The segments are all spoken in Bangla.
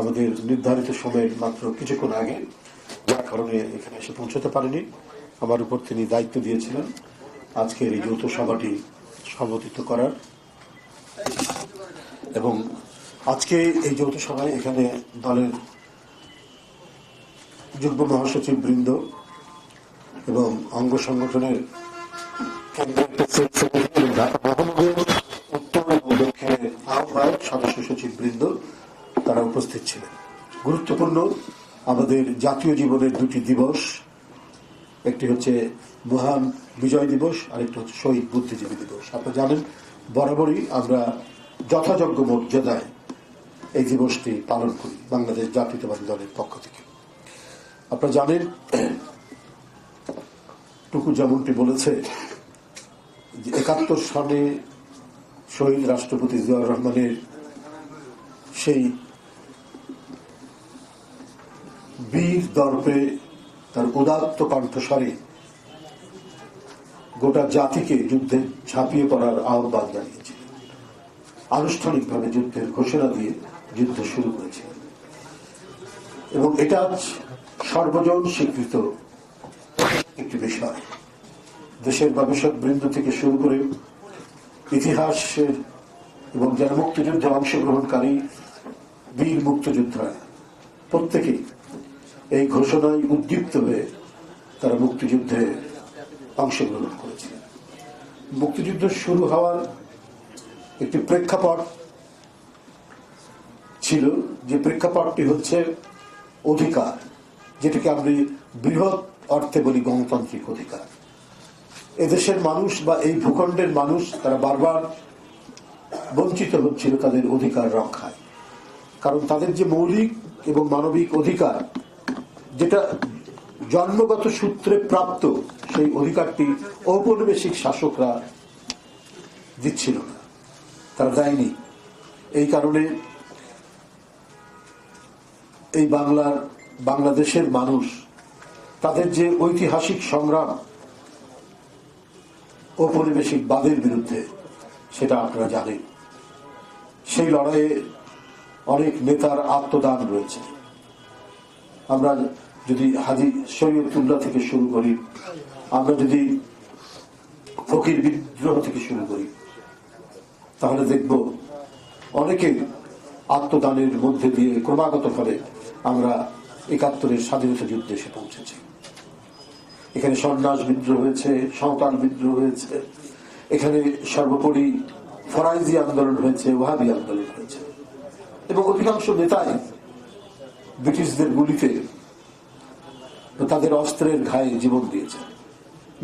আমাদের নির্ধারিত সময়ের মাত্র কিছুক্ষণ আগে, যার কারণে এখানে এসে পৌঁছতে পারেনি। আমার উপর তিনি দায়িত্ব দিয়েছিলেন আজকের এই যৌথ সভাটি সংগঠিত করার। এবং আজকে এই যৌথ সভায় এখানে দলের যুগ্ম মহাসচিব বৃন্দ এবং অঙ্গ সংগঠনের মহানগর উত্তর এবং দক্ষিণের আহ্বায়ক, সদস্য সচিব বৃন্দ তারা উপস্থিত ছিলেন। গুরুত্বপূর্ণ আমাদের জাতীয় জীবনের দুটি দিবস। একটি হচ্ছে মহান বিজয় দিবস আর একটি হচ্ছে শহীদ বুদ্ধিজীবী দিবস। আপনারা জানেন, বরাবরই আমরা যথাযোগ্য মর্যাদায় এই দিবসটি পালন করি, বাংলাদেশ জাতীয়তাবাদী দলের পক্ষ থেকে। আপনারা জানেন, টুকু যেমনটি বলেছে, যে একাত্তর সালে শহীদ রাষ্ট্রপতি জিয়াউর রহমানের সেই বীর দর্পে তার উদাত্ত কণ্ঠস্বরে গোটা জাতিকে যুদ্ধে ঝাঁপিয়ে পড়ার আহ্বান জানিয়েছিলেন আনুষ্ঠানিকভাবে যুদ্ধের ঘোষণা দিয়ে যুদ্ধ শুরু করেছিলেন এবং এটা সর্বজন স্বীকৃত একটি বিষয়। দেশের ভবিষ্যৎ বৃন্দ থেকে শুরু করে ইতিহাসের এবং যারা মুক্তিযুদ্ধে অংশগ্রহণকারী, বীর মুক্তিযোদ্ধারা, প্রত্যেকেই এই ঘোষণায় উদ্দীপ্ত হয়ে তারা মুক্তিযুদ্ধে অংশগ্রহণ করেছে মুক্তিযুদ্ধ শুরু হওয়ার একটি প্রেক্ষাপট ছিল, যে প্রেক্ষাপটটি হচ্ছে অধিকার, যেটাকে আমরা বৃহৎ অর্থে বলি গণতান্ত্রিক অধিকার। এদেশের মানুষ বা এই ভূখণ্ডের মানুষ তারা বারবার বঞ্চিত হচ্ছিল তাদের অধিকার রক্ষায়। কারণ তাদের যে মৌলিক এবং মানবিক অধিকার যেটা জন্মগত সূত্রে প্রাপ্ত, সেই অধিকারটি ঔপনিবেশিক শাসকরা দিচ্ছিল না। তারা দেয়নি এই কারণে এই বাংলার, বাংলাদেশের মানুষ তাদের যে ঐতিহাসিক সংগ্রাম ঔপনিবেশিক বাদের বিরুদ্ধে, সেটা আপনারা জানেন। সেই লড়াইয়ে অনেক নেতার আত্মদান রয়েছে। আমরা যদি হাজি শরীয়তুল্লাহ থেকে শুরু করি, আমরা যদি ফকির বিদ্রোহ থেকে শুরু করি, তাহলে দেখব অনেকের আত্মদানের মধ্যে দিয়ে ক্রমাগতভাবে আমরা একাত্তরের স্বাধীনতা যুদ্ধে এসে পৌঁছেছি। এখানে সন্ন্যাস বিদ্রোহ হয়েছে সাঁওতাল বিদ্রোহ হয়েছে, এখানে সর্বোপরি ফরাইজি আন্দোলন হয়েছে, ওয়াহাবি আন্দোলন হয়েছে এবং অধিকাংশ নেতাই ব্রিটিশদের গুলিতে তাদের অস্ত্রের ঘায়ে জীবন দিয়েছে।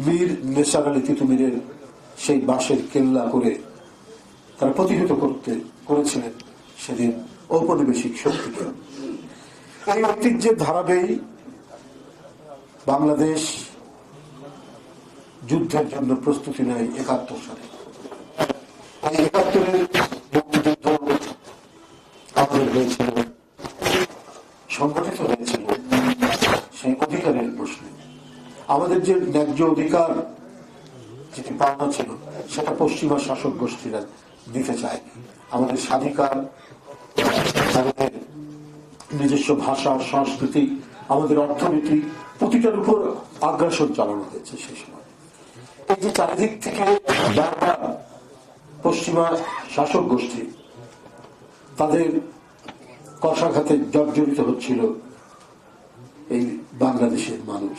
মীর নেশার আলী তিতুমিরের সেই বাঁশের কেল্লা করে তারা প্রতিহত করতে করেছিলেন সেদিন ঔপনিবেশিক শক্তিকে। এই ঐতিহ্যের ধারাবেই বাংলাদেশ যুদ্ধের জন্য প্রস্তুতি নেয় একাত্তর সালে। এই একাত্তরের মুক্তিযুদ্ধ আমাদের হয়েছিল। সংগঠিত হয়েছিল সেই অধিকারের প্রশ্নে। আমাদের যে ন্যায্য অধিকার যেটি পাওনা ছিল, সেটা পশ্চিমা শাসক গোষ্ঠীরা দিতে চায়। আমাদের স্বাধিকার, আমাদের নিজস্ব ভাষা, সংস্কৃতি, আমাদের অর্থনীতি, প্রতিটার উপর আগ্রাসন চালানো হয়েছে সেই সময়। এই যে চারিদিক থেকে পশ্চিমা শাসক গোষ্ঠী, তাদের কষাঘাতে জর্জরিত হচ্ছিল এই বাংলাদেশের মানুষ।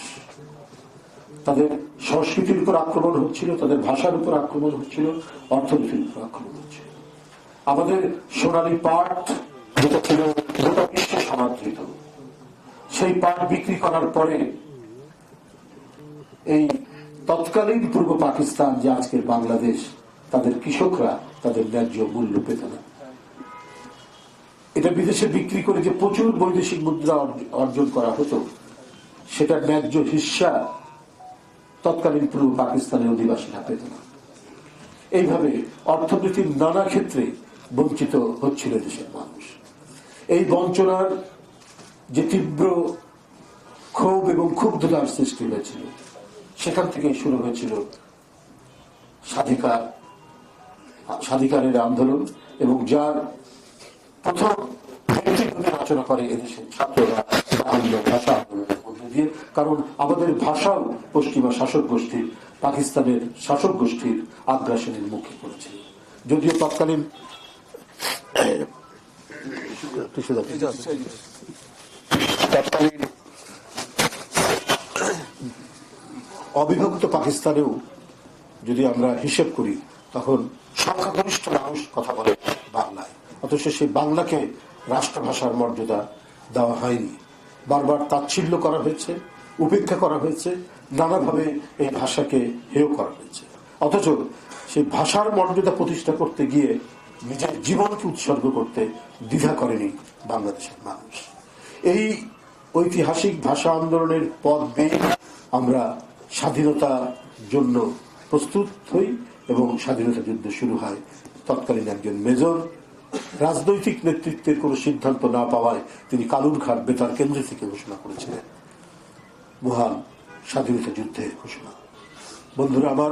তাদের সংস্কৃতির উপর আক্রমণ হচ্ছিল, তাদের ভাষার উপর আক্রমণ হচ্ছিল, অর্থনীতির উপর আক্রমণ হচ্ছিল। আমাদের সোনালী পাট, যেটা ছিল গোটা বিশ্ব সমাদৃত, সেই পাট বিক্রি করার পরে এই তৎকালীন পূর্ব পাকিস্তান যে আজকের বাংলাদেশ, তাদের কৃষকরা তাদের ন্যায্য মূল্য পেত না। এটা বিদেশে বিক্রি করে যে প্রচুর বৈদেশিক মুদ্রা অর্জন করা হতো, সেটা ন্যায্য হিস্সা তৎকালীন পূর্ব পাকিস্তানের অধিবাসীরা পেত না। এইভাবে অর্থনীতির নানা ক্ষেত্রে বঞ্চিত হচ্ছিল দেশের মানুষ। এই বঞ্চনার যে তীব্র ক্ষোভ এবং ক্ষুব্ধতার সৃষ্টি হয়েছিল, সেখান থেকে শুরু হয়েছিল স্বাধিকার, স্বাধিকারের আন্দোলন এবং যার প্রথম রচনা করে এদেশের ছাত্ররা বাংলা ভাষা আন্দোলনের মধ্যে দিয়ে, কারণ আমাদের ভাষাও পশ্চিমা শাসক গোষ্ঠীর পাকিস্তানের শাসক গোষ্ঠীর আগ্রাসনের মুখে পড়েছে। যদিও তৎকালীন তৎকালীন অবিভক্ত পাকিস্তানেও যদি আমরা হিসেব করি, তখন সংখ্যাগরিষ্ঠ মানুষ কথা বলে বাংলায়। অথচ সেই বাংলাকে রাষ্ট্রভাষার মর্যাদা দেওয়া হয়নি। বারবার তাচ্ছিল্য করা হয়েছে, উপেক্ষা করা হয়েছে, নানাভাবে এই ভাষাকে হেয় করা হয়েছে। অথচ সেই ভাষার মর্যাদা প্রতিষ্ঠা করতে গিয়ে নিজের জীবনকে উৎসর্গ করতে দ্বিধা করেনি বাংলাদেশের মানুষ। এই ঐতিহাসিক ভাষা আন্দোলনের পথ বেয়ে আমরা স্বাধীনতার জন্য প্রস্তুত হই এবং স্বাধীনতা যুদ্ধ শুরু হয় তৎকালীন একজন মেজর রাজনৈতিক নেতৃত্বের কোনো সিদ্ধান্ত না পাওয়ায় তিনি কালুরঘাট বেতার কেন্দ্র থেকে ঘোষণা করেছিলেন। মহান স্বাধীনতা যুদ্ধের ঘোষণা। বন্ধুরা, আমার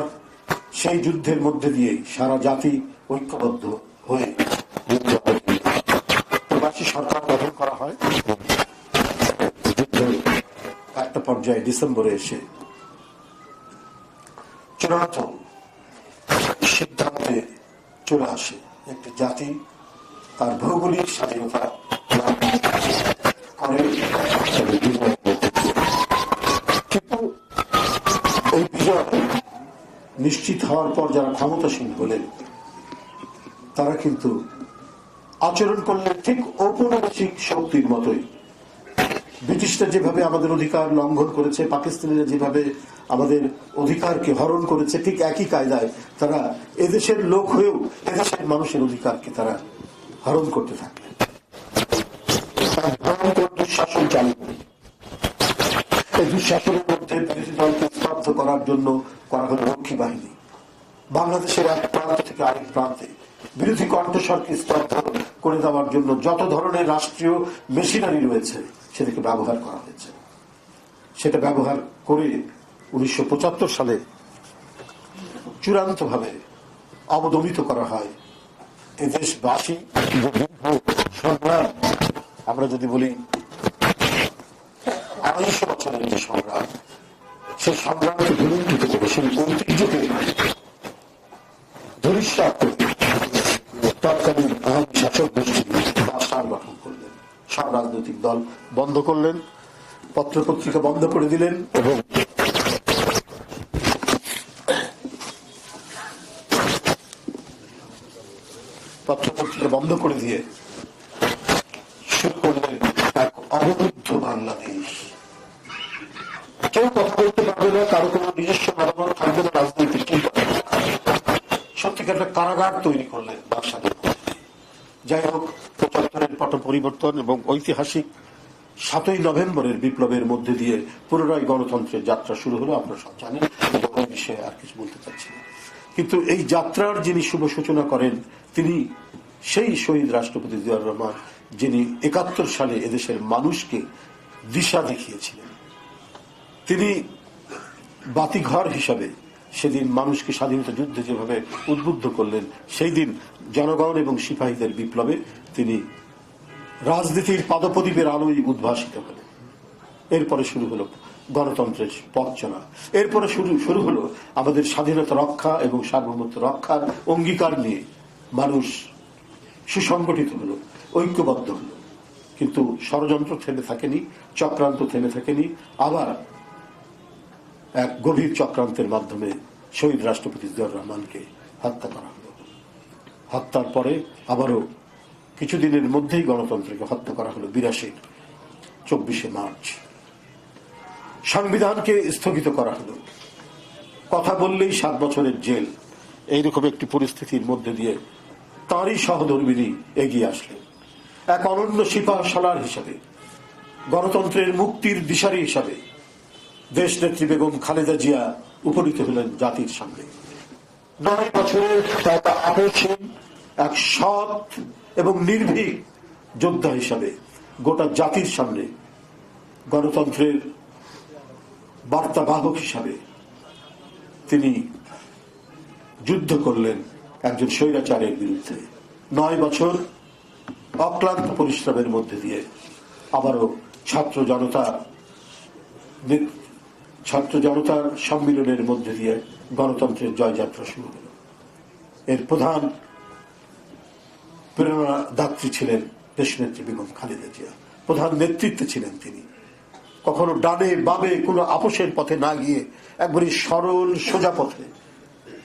সেই যুদ্ধের মধ্যে দিয়েই সারা জাতি ঐক্যবদ্ধ হয়ে যুদ্ধ সরকার গঠন করা হয়। একটা পর্যায়ে ডিসেম্বরে এসে চূড়ান্ত সিদ্ধান্তে চলে আসে। একটি জাতি তার ভৌগোলিক স্বাধীনতা নিশ্চিত হওয়ার পর যারা ক্ষমতাসীন হলেন, তারা কিন্তু আচরণ করলেন ঠিক ঔপনিবেশিক শক্তির মতোই। ব্রিটিশরা যেভাবে আমাদের অধিকার লঙ্ঘন করেছে, পাকিস্তানিরা যেভাবে আমাদের অধিকারকে হরণ করেছে, ঠিক একই কায়দায় তারা এদেশের লোক হয়েও এদেশের মানুষের অধিকারকে তারা হরণ করতে থাকলেন দুঃশাসন চালু দুঃশাসনের মধ্যে বিরোধী দলকে স্তব্ধ করার জন্য করা হল রক্ষী বাহিনী। বাংলাদেশের এক প্রান্ত থেকে আরেক প্রান্তে বিরোধী কণ্ঠস্বরকে স্তব্ধ করে দেওয়ার জন্য যত ধরনের রাষ্ট্রীয় মেশিনারি রয়েছে, সেটাকে ব্যবহার করা হয়েছে। সেটা ব্যবহার করে উনিশশো পঁচাত্তর সালে চূড়ান্তভাবে অবদমিত করা হয় এ দেশবাসী যে দীর্ঘ সংগ্রাম আমরা যদি বলি আড়াইশো বছরের যে সংগ্রাম সেই সংগ্রামকে বিলম্বিত করে সেই ঐতিহ্যকে ধরিষ্ঠা করে তৎকালীন শাসক গোষ্ঠী বাসার গঠন করলেন। সব রাজনৈতিক দল বন্ধ করলেন পত্র পত্রিকা বন্ধ করে দিলেন এবং পত্র বন্ধ করে দিয়ে শুরু করলেন এক অবরুদ্ধ বাংলাদেশ। কেউ পারবে না, কারও কোনো নিজস্ব মতামত থাকবে না সত্যিকার একটা কারাগার তৈরি করলেন যাই হোক, পঁচাত্তরের পট পরিবর্তন এবং ঐতিহাসিক সাতই নভেম্বরের বিপ্লবের মধ্যে দিয়ে পুনরায় গণতন্ত্রের যাত্রা শুরু হলো, আপনারা সব কিন্তু ওই বিষয়ে আর কিছু বলতে চাচ্ছি না। কিন্তু এই যাত্রার যিনি শুভ সূচনা করেন, তিনি সেই শহীদ রাষ্ট্রপতি জিয়াউর রহমান, যিনি একাত্তর সালে এদেশের মানুষকে দিশা দেখিয়েছিলেন। তিনি বাতিঘর হিসাবে সেদিন মানুষকে স্বাধীনতা যুদ্ধে যেভাবে উদ্বুদ্ধ করলেন, সেই দিন জনগণ এবং সিপাহীদের বিপ্লবে তিনি রাজনীতির পাদপ্রদীপের আলোয় উদ্ভাসিত হলেন। এরপরে শুরু হলো গণতন্ত্রের পথ চলা এরপরে শুরু শুরু হলো আমাদের স্বাধীনতা রক্ষা এবং সার্বভৌমত্ব রক্ষার অঙ্গীকার নিয়ে মানুষ সুসংগঠিত হলো ঐক্যবদ্ধ হলো কিন্তু ষড়যন্ত্র থেমে থাকেনি, চক্রান্ত থেমে থাকেনি, আবার এক গভীর চক্রান্তের মাধ্যমে শহীদ রাষ্ট্রপতি জিয়াউর রহমানকে হত্যা করা হলো। হত্যার পরে আবারও কিছুদিনের মধ্যেই গণতন্ত্রকে হত্যা করা হলো বিরাশির চব্বিশে মার্চ। সংবিধানকে স্থগিত করা হলো। কথা বললেই সাত বছরের জেল। এইরকম একটি পরিস্থিতির মধ্যে দিয়ে তাঁরই সহধর্মিনী এগিয়ে আসলেন। এক অনন্য সিপাহ সালার হিসাবে, গণতন্ত্রের মুক্তির দিশারি হিসাবে দেশ নেত্রী বেগম খালেদা জিয়া উপনীত হলেন জাতির সামনে। নয় বছরের আকর্ষণ এক সৎ এবং নির্ভীক যোদ্ধা হিসাবে গোটা জাতির সামনে গণতন্ত্রের বার্তাবাহক হিসাবে তিনি যুদ্ধ করলেন একজন স্বৈরাচারের বিরুদ্ধে। নয় বছর অক্লান্ত পরিশ্রমের মধ্যে দিয়ে আবারও ছাত্র জনতা ছাত্র জনতার সম্মিলনের মধ্যে দিয়ে গণতন্ত্রের জয়যাত্রা শুরু হল। এর প্রধান প্রেরণাদাত্রী ছিলেন দেশনেত্রী বেগম খালেদা জিয়া। প্রধান নেতৃত্বে ছিলেন তিনি। কখনো ডানে বামে কোনো আপোষের পথে না গিয়ে একবারই সরল সোজা পথে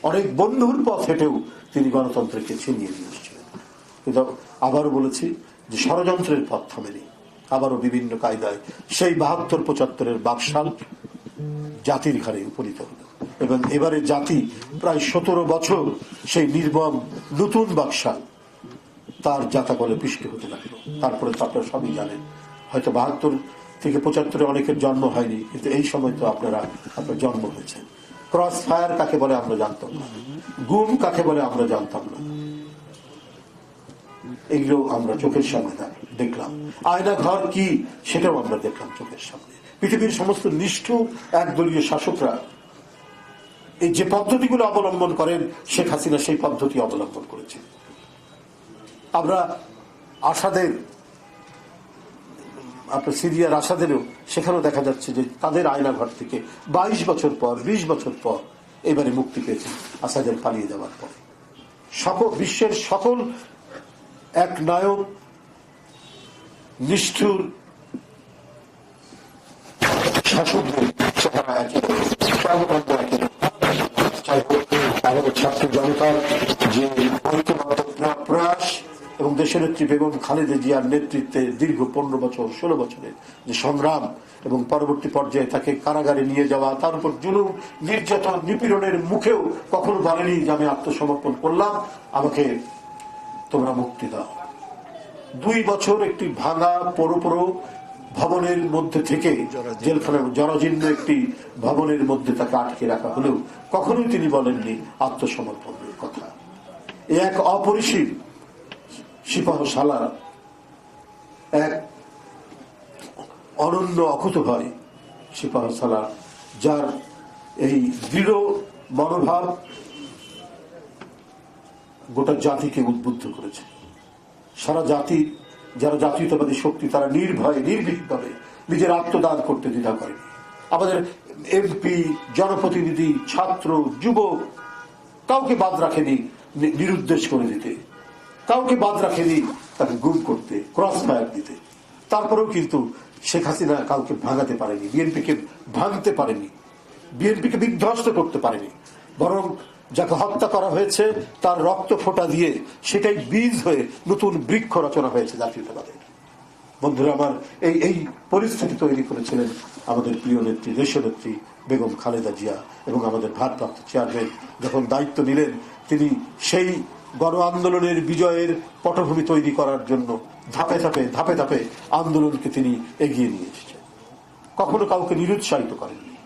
অনেক বন্ধুর পথ হেঁটেও তিনি গণতন্ত্রকে ছিনিয়ে নিয়ে এসেছিলেন। কিন্তু আবারও বলেছি যে ষড়যন্ত্রের পথ থামেনি। আবারও বিভিন্ন কায়দায় সেই বাহাত্তর, পঁচাত্তরের বাকশাল জাতির ঘাড়ে উপনীত হল। এবং এবারে জাতি প্রায় সতেরো বছর সেই নির্মম, নতুন বাকশাল তার জাতাকলে পিষ্ট হতে লাগল। তারপরে তো আপনারা সবই জানেন, হয়তো বাহাত্তর থেকে পঁচাত্তরে অনেকের জন্ম হয়নি, কিন্তু এই সময় তো আপনারা, আপনার জন্ম হয়েছে। ক্রস ফায়ার কাকে বলে আমরা জানতাম না। গুম কাকে বলে আমরা জানতাম না। এগুলো আমরা চোখের সামনে দেখলাম। আয়না ঘর কি সেটাও আমরা দেখলাম চোখের সামনে। পৃথিবীর সমস্ত নিষ্ঠুর একদলীয় শাসকরা এই যে পদ্ধতিগুলো অবলম্বন করেন, শেখ হাসিনা সেই পদ্ধতি অবলম্বন করেছেন। আমরা আসাদের আপনার সিরিয়ার আসাদেরও সেখানেও দেখা যাচ্ছে যে তাদের আয়না আয়নাঘর থেকে বাইশ বছর পর, বিশ বছর পর এবারে মুক্তি পেয়েছে আসাদের পালিয়ে যাওয়ার পর। সকল বিশ্বের সকল এক নায়ক, নিষ্ঠুর শাসকদের ছাত্র জনতার যে ঐক্যবদ্ধ প্রয়াস এবং দেশনেত্রী বেগম খালেদা জিয়ার নেতৃত্বে দীর্ঘ পনেরো বছর, ষোলো বছরের যে সংগ্রাম এবং পরবর্তী পর্যায়ে তাকে কারাগারে নিয়ে যাওয়া, তার উপর জুলুম, নির্যাতন, নিপীড়নের মুখেও কখনো বলেনি যে আমি আত্মসমর্পণ করলাম। আমাকে তোমরা মুক্তি দাও। দুই বছর একটি ভাঙা পোড়ো ভবনের মধ্যে থেকে জেলখানার জরাজীর্ণ একটি ভবনের মধ্যে তাকে আটকে রাখা হলেও কখনোই তিনি বলেননি আত্মসমর্পণের কথা। এক অপরিসীম সিপাহ সালার এক অনন্য অকুত ভয় সিপাহ সালার যার এই দৃঢ় মনোভাব গোটা জাতিকে উদ্বুদ্ধ করেছে। সারা জাতি, যারা জাতীয়তাবাদী শক্তি, তারা নির্ভয়ে নির্ভীকভাবে নিজের আত্মদান করতে দ্বিধা করেনি আমাদের এমপি জনপ্রতিনিধি, ছাত্র, যুবক, কাউকে বাদ রাখেনি নিরুদ্দেশ করে দিতে। কাউকে বাদ রাখেনি তাকে গুম করতে ক্রস ফায়ার দিতে। তারপরেও কিন্তু শেখ হাসিনা কাউকে ভাঙাতে পারেনি, বিএনপিকে ভাঙতে পারেনি, বিএনপিকে বিধ্বস্ত করতে পারেনি। বরং যাকে হত্যা করা হয়েছে, তার রক্ত ফোঁটা দিয়ে সেটাই বীজ হয়ে নতুন বৃক্ষ রচনা হয়েছে জাতীয়তাবাদে। বন্ধুরা আমার, এই এই পরিস্থিতি তৈরি করেছিলেন আমাদের প্রিয় নেত্রী দেশনেত্রী বেগম খালেদা জিয়া এবং আমাদের ভারপ্রাপ্ত চেয়ারম্যান যখন দায়িত্ব নিলেন, তিনি সেই গণ আন্দোলনের বিজয়ের পটভূমি তৈরি করার জন্য ধাপে ধাপে ধাপে ধাপে আন্দোলনকে তিনি এগিয়ে নিয়ে এসেছেন। কখনো কাউকে নিরুৎসাহিত করেননি।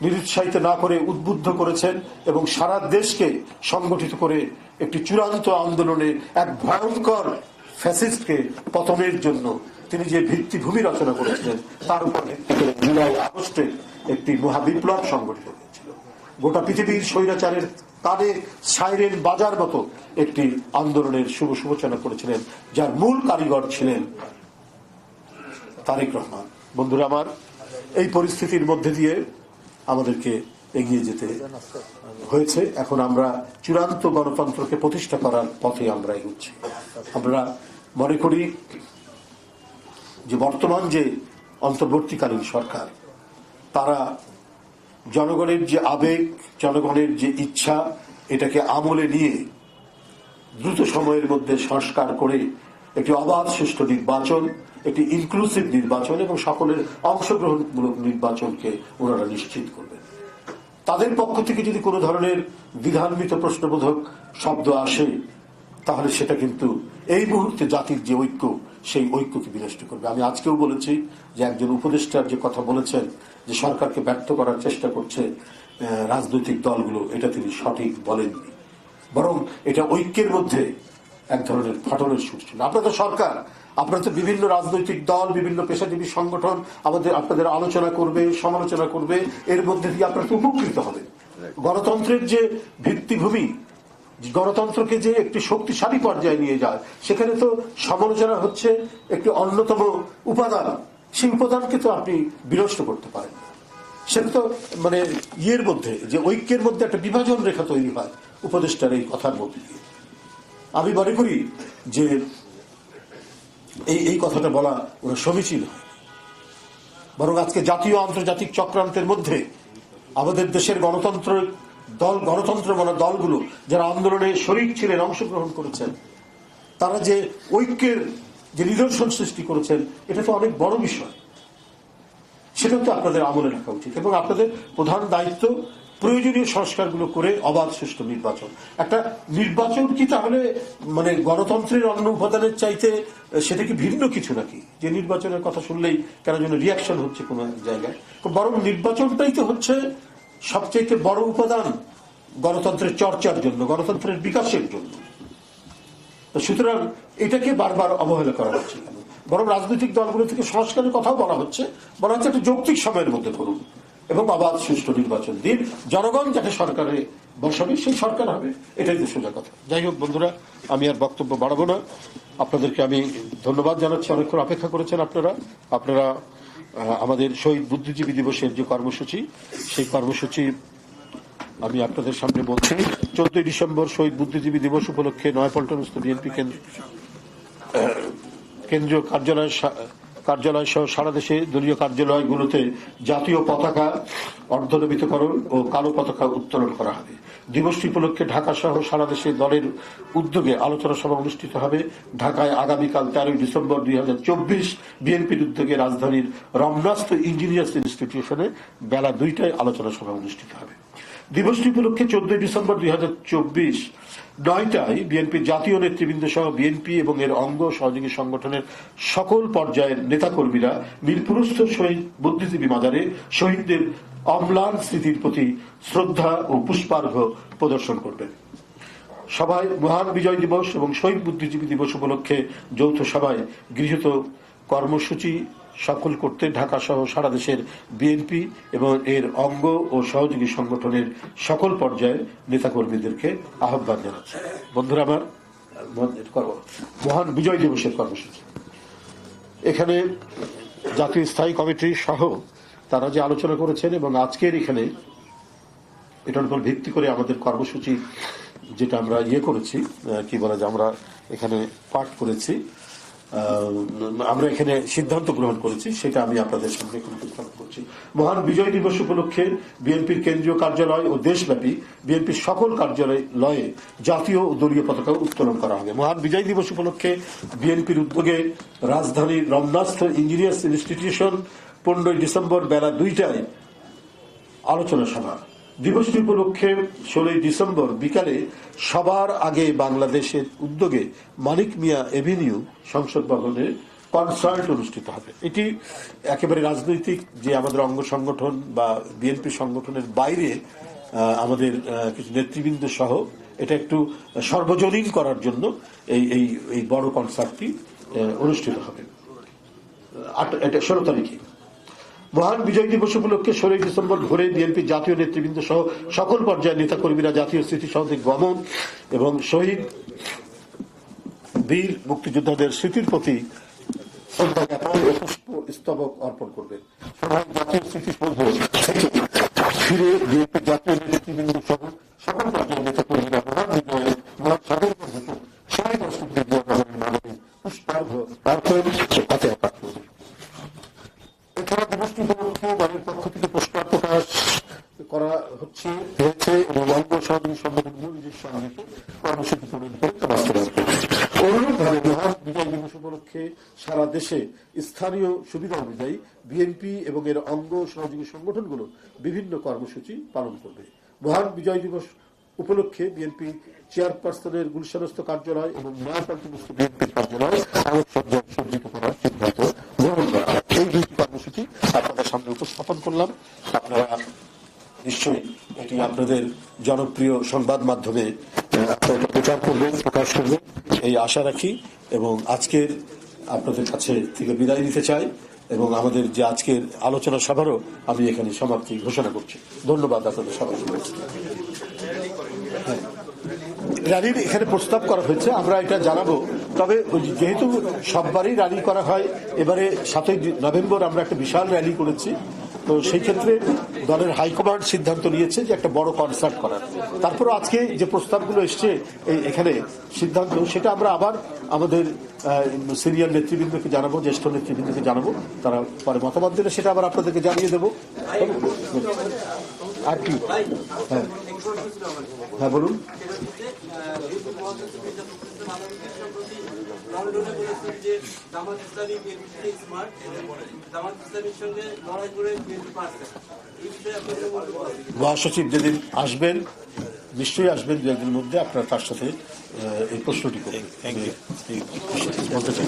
নিরুৎসাহিত না করে উদ্বুদ্ধ করেছেন এবং সারা দেশকে সংগঠিত করে একটি চূড়ান্ত আন্দোলনে এক ভয়ঙ্কর ফ্যাসিস্টকে পতনের জন্য তিনি যে ভিত্তিভূমি রচনা করেছিলেন, তার উপর ভিত্তি করে জুলাই আগস্টে একটি মহাবিপ্লব সংগঠিত হয়েছিল। গোটা পৃথিবীর স্বৈরাচারের কানে সাইরেন বাজার মতো একটি আন্দোলনের শুভ সূচনা করেছিলেন, যার মূল কারিগর ছিলেন তারেক রহমান। বন্ধুরা আমার, এই পরিস্থিতির মধ্যে দিয়ে আমাদেরকে এগিয়ে যেতে হয়েছে। এখন আমরা চূড়ান্ত গণতন্ত্রকে প্রতিষ্ঠা করার পথে আমরা এগুচ্ছি। আমরা মনে করি যে বর্তমান যে অন্তর্বর্তীকালীন সরকার, তারা জনগণের যে আবেগ, জনগণের যে ইচ্ছা, এটাকে আমলে নিয়ে দ্রুত সময়ের মধ্যে সংস্কার করে একটি অবাধ সুষ্ঠু নির্বাচন, একটি ইনক্লুসিভ নির্বাচন এবং সকলের অংশগ্রহণমূলক নির্বাচনকে ওনারা নিশ্চিত করবেন। তাদের পক্ষ থেকে যদি কোনো ধরনের বিধান্বিত প্রশ্নবোধক শব্দ আসে, তাহলে সেটা কিন্তু এই মুহূর্তে জাতির যে ঐক্য, সেই ঐক্যকে বিনষ্ট করবে। আমি আজকেও বলেছি যে একজন উপদেষ্টার যে কথা বলেছেন যে সরকারকে ব্যর্থ করার চেষ্টা করছে রাজনৈতিক দলগুলো, এটা তিনি সঠিক বলেননি। বরং এটা ঐক্যের মধ্যে এক ধরনের ফাটলের সুর ছিল আপনারা তো সরকার, আপনারা তো বিভিন্ন রাজনৈতিক দল, বিভিন্ন পেশাজীবী সংগঠন, আমাদের, আপনাদের আলোচনা করবে, সমালোচনা করবে, এর মধ্যে দিয়ে আপনারা তো উপকৃত হবেন। গণতন্ত্রের যে ভিত্তিভূমি, গণতন্ত্রকে যে একটি শক্তিশালী পর্যায়ে নিয়ে যায়, সেখানে তো সমালোচনা হচ্ছে একটি অন্যতম উপাদান। সেই উপাদানকে তো আপনি বিনষ্ট করতে পারেন সেটা তো মানে ইয়ের মধ্যে, যে ঐক্যের মধ্যে একটা বিভাজন রেখা তৈরি হয় উপদেষ্টার এই কথার মধ্যে দিয়ে। আমি মনে করি যে এই এই কথাটা বলা ওরা সমীচীন হয় বরং আজকে জাতীয় আন্তর্জাতিক চক্রান্তের মধ্যে আমাদের দেশের গণতন্ত্র দল, গণতন্ত্র মানে দলগুলো যারা আন্দোলনে শরিক ছিলেন, অংশগ্রহণ করেছেন, তারা যে ঐক্যের যে নিদর্শন সৃষ্টি করেছেন, এটা তো অনেক বড় বিষয়। সেটাও তো আপনাদের আমলে রাখা উচিত। এবং আপনাদের প্রধান দায়িত্ব প্রয়োজনীয় সংস্কারগুলো করে অবাধ সুষ্ঠু নির্বাচন। একটা নির্বাচন কি তাহলে মানে গণতন্ত্রের অন্য উপাদানের চাইতে, সেটা কি ভিন্ন কিছু নাকি? যে নির্বাচনের কথা শুনলেই কেন যেন রিয়াকশন হচ্ছে কোনো জায়গায়। বরং নির্বাচনটাই তো হচ্ছে সবচেয়ে বড় উপাদান গণতন্ত্রের চর্চার জন্য, গণতন্ত্রের বিকাশের জন্য। তো সুতরাং এটাকে বারবার অবহেলা করা হচ্ছে। বরং রাজনৈতিক দলগুলো থেকে সংস্কারের কথাও বলা হচ্ছে। বলা হচ্ছে একটা যৌক্তিক সময়ের মধ্যে করুন এবং অবাধ সুষ্ঠু নির্বাচন দিন। জনগণ যাকে সরকারে বসাবে, সেই সরকার হবে। এটাই তো সোজা কথা। যাই হোক বন্ধুরা, আমি আর বক্তব্য বাড়াবো না। আপনাদেরকে আমি ধন্যবাদ জানাচ্ছি। অনেকক্ষণ অপেক্ষা করেছেন আপনারা। আপনারা আমাদের শহীদ বুদ্ধিজীবী দিবসের যে কর্মসূচি, সেই কর্মসূচি আমি আপনাদের সামনে বলছি চোদ্দই ডিসেম্বর শহীদ বুদ্ধিজীবী দিবস উপলক্ষে নয়াপল্টনস্থ বিএনপি কেন্দ্র কেন্দ্রীয় কার্যালয় কার্যালয় সহ সারা দেশে দলীয় কার্যালয়গুলোতে জাতীয় পতাকা অর্ধনমিতকরণ ও কালো পতাকা উত্তোলন করা হবে। দিবসটি উপলক্ষে ঢাকা সহ সারা দেশে দলের উদ্যোগে আলোচনা সভা অনুষ্ঠিত হবে। ঢাকায় আগামীকাল তেরোই ডিসেম্বর দুই হাজার চব্বিশ বিএনপির উদ্যোগে রাজধানীর রমনাস্থ ইঞ্জিনিয়ার্স ইনস্টিটিউশনে বেলা দুইটায় আলোচনা সভা অনুষ্ঠিত হবে। দিবসটি উপলক্ষে চোদ্দই ডিসেম্বর দুই হাজার চব্বিশ নয়টায় বিএনপির জাতীয় নেতৃবৃন্দ সহ বিএনপি এবং এর অঙ্গ সহযোগী সংগঠনের সকল পর্যায়ের নেতাকর্মীরা মিরপুরস্থ শহীদ বুদ্ধিজীবী মাজারে শহীদদের অম্লান স্মৃতির প্রতি শ্রদ্ধা ও পুষ্পার্ঘ প্রদর্শন করবেন। সভায় মহান বিজয় দিবস এবং শহীদ বুদ্ধিজীবী দিবস উপলক্ষে যৌথ সভায় গৃহীত কর্মসূচি সফল করতে ঢাকা সহ সারা দেশের বিএনপি এবং এর অঙ্গ ও সহযোগী সংগঠনের সকল পর্যায়ের নেতাকর্মীদেরকে আহ্বান জানাচ্ছি। বন্ধুরা আমার, মহান বিজয় দিবসের কর্মসূচি। এখানে জাতীয় স্থায়ী কমিটি সহ তারা যে আলোচনা করেছেন এবং আজকের এখানে এটার উপর ভিত্তি করে আমাদের কর্মসূচি যেটা আমরা ইয়ে করেছি কি বলা যায়, আমরা এখানে পাঠ করেছি। আমরা এখানে সিদ্ধান্ত গ্রহণ করেছি, সেটা আমি আপনাদের সামনে করছি। মহান বিজয় দিবস উপলক্ষে বিএনপির কেন্দ্রীয় কার্যালয় ও দেশব্যাপী বিএনপির সকল কার্যালয়ে জাতীয় ও দলীয় পতাকা উত্তোলন করা হবে। মহান বিজয় দিবস উপলক্ষে বিএনপির উদ্যোগে রাজধানীর রমনাস্থ ইঞ্জিনিয়ার্স ইনস্টিটিউশন পনেরোই ডিসেম্বর বেলা দুইটায় আলোচনা সভা। দিবসটি উপলক্ষে ষোলোই ডিসেম্বর বিকালে সবার আগে বাংলাদেশের উদ্যোগে মানিক মিয়া এভিনিউ সংসদ ভবনে কনসার্ট অনুষ্ঠিত হবে। এটি একেবারে রাজনৈতিক যে আমাদের অঙ্গ সংগঠন বা বিএনপি সংগঠনের বাইরে আমাদের কিছু নেতৃবৃন্দ সহ, এটা একটু সর্বজনীন করার জন্য এই এই এই বড় কনসার্টটি অনুষ্ঠিত হবে। আট, এটা ষোলো তারিখে। মহান বিজয় দিবস উপলক্ষে ষোলোই ডিসেম্বর ভোরে বিএনপির জাতীয় নেতৃবৃন্দ সহ সকল পর্যায়ের নেতাকর্মীরা জাতীয় স্মৃতিসৌধে গমন এবং শহীদ বীর মুক্তিযোদ্ধাদের স্মৃতির প্রতি শ্রদ্ধা জ্ঞাপন ও পুষ্প স্তবক অর্পণ করবে। সভায় জাতীয় স্মৃতিসৌধ ফিরে বিএনপির জাতীয় নেতৃবৃন্দ সহ সকল পর্যায়ের নেতাকর্মীরা মহান বিজয়ের মহান স্বাধীন পর্যন্ত শহীদ রাষ্ট্রপতি জিয়া রহমানের মানবে পুষ্পার্ঘ অর্পণ ও ফতেহা পাঠ করবে এছাড়া দিবসটি উপলক্ষে দলের পক্ষ থেকে পুরস্কার প্রকাশ করা হচ্ছে হয়েছে এবং অঙ্গ সহযোগী সংগঠনগুলো নিজস্ব আয়োজিত কর্মসূচি প্রণয়ন করে তা বাস্তবায়ন করবে অনুরূপভাবে মহান বিজয় দিবস উপলক্ষে সারা দেশে স্থানীয় সুবিধা অনুযায়ী বিএনপি এবং এর অঙ্গ সহযোগী সংগঠনগুলো বিভিন্ন কর্মসূচি পালন করবে। মহান বিজয় দিবস উপলক্ষে বিএনপি চেয়ারপারসনের গুলশানস্থ কার্যালয় এবং নয়াপল্টনস্থ বিএনপির কার্যালয় সজ্জিত করার সিদ্ধান্ত গ্রহণ করা এই কর্মসূচি আপনাদের সামনে উপস্থাপন করলাম। আপনারা নিশ্চয়ই এটি আপনাদের জনপ্রিয় সংবাদ মাধ্যমে প্রচার করবেন, প্রকাশ করবেন। এই আশা রাখি এবং আজকের আপনাদের কাছে থেকে বিদায় নিতে চাই এবং আমাদের যে আজকের আলোচনা সভারও আমি এখানে সমাপ্তি ঘোষণা করছি। ধন্যবাদ আপনাদের সবাই হ্যাঁ। র্যালির এখানে প্রস্তাব করা হয়েছে, আমরা এটা জানাব। তবে যেহেতু সববারই র্যালি করা হয়, এবারে সাতই নভেম্বর আমরা একটা বিশাল র্যালি করেছি। তো সেই ক্ষেত্রে দলের হাইকমান্ড সিদ্ধান্ত নিয়েছে যে একটা বড় কনসার্ট করার। তারপর আজকে যে প্রস্তাবগুলো এসছে এখানে সিদ্ধান্ত, সেটা আমরা আবার আমাদের সিনিয়র নেতৃবৃন্দকে জানাব, জ্যেষ্ঠ নেতৃবৃন্দকে জানাব। তারা পরে মতামত দিলে সেটা আবার আপনাদেরকে জানিয়ে দেবো। আর কি? হ্যাঁ। হ্যাঁ বলুন। লন্ডনে বলেছেন যে জামাত ইসলামী বিএনপিতে স্মার্ট জামাত ইসলামীর সঙ্গে লড়াই করে বিএনপি পারছে? মহাসচিব যেদিন আসবেন নিশ্চয়ই আসবেন দু একদিনের মধ্যে আপনারা তার সাথে এই প্রশ্নটি করবেন। বলতে চাই।